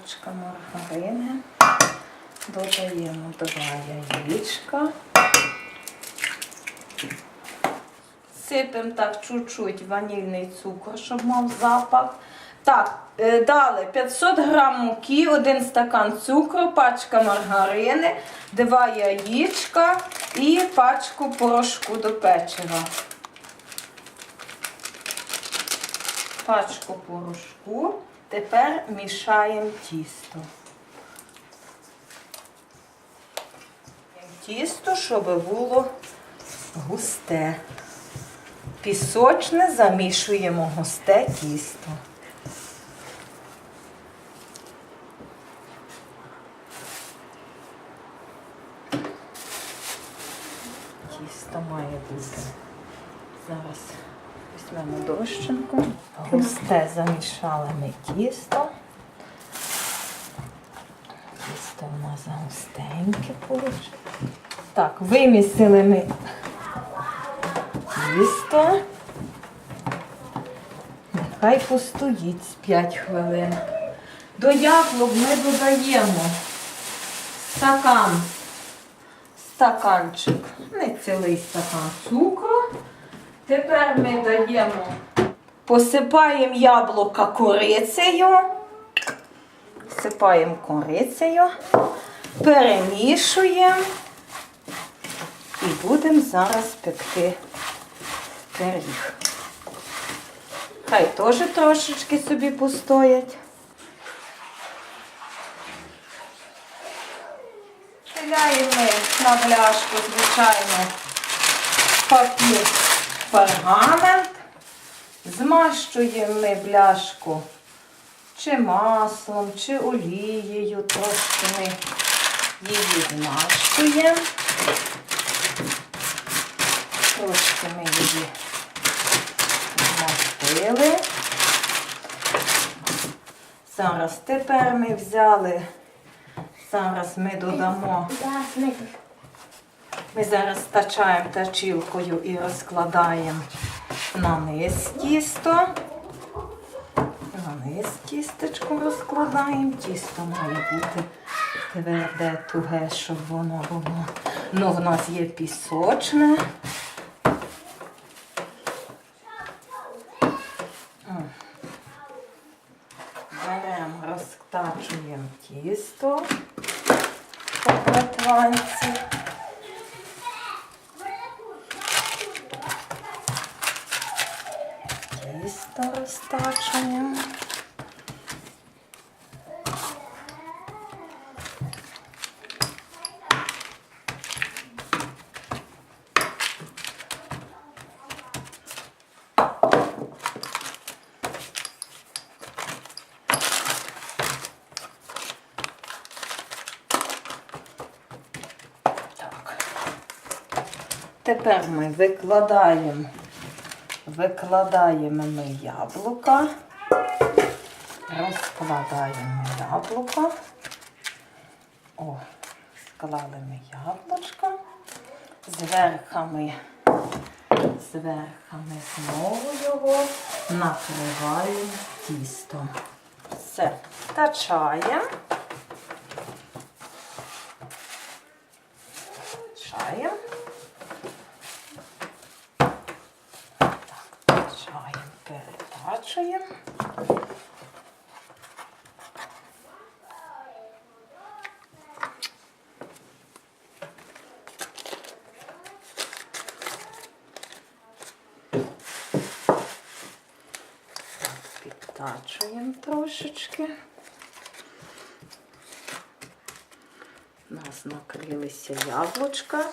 пачка маргарини. Додаємо два яєчка. Сипемо так чуть-чуть ванільний цукор, щоб мав запах. Так, е, далі 500 грам муки, 1 стакан цукру, пачка маргарини, 2 яєчка і пачку порошку до печива. Пачку порошку. Тепер мішаємо тісто. Тісто, щоб було густе. Пісочне замішуємо густе тісто. Тісто має бути. Зараз візьмемо дощинку. Густе замішали ми тісто. Тісто в нас густеньке вийшло. Так, вимісили ми тісто. Нехай постоїть з 5 хвилин. До яблук ми додаємо стакан, стаканчик, не цілий стакан цукру. Тепер ми даємо, посипаємо яблука корицею. Всипаємо корицею, перемішуємо і будемо зараз пекти пиріг. Хай теж трошечки собі постоять. Стеляємо ми на бляшку, звичайно, папір пергамент. Змащуємо ми бляшку чи маслом, чи олією. Трошки ми її змащуємо. Трошки ми її змастили. Зараз тепер ми взяли, зараз ми додамо, ми зараз стачаємо тачілкою і розкладаємо на низ тісто. На низ тістечко розкладаємо. Тісто має бути тверде, туге, щоб воно було. Ну, в нас є пісочне. Беремо, розтачуємо тісто по протванці. Розтачуємо. Так. Тепер ми викладаємо, викладаємо ми яблука, розкладаємо яблука. О, склали ми яблучко. Зверху ми, знову його накриваємо тістом. Все. Качаємо. перетачуємо. Підтачуємо трошечки. У нас накрилися яблучка.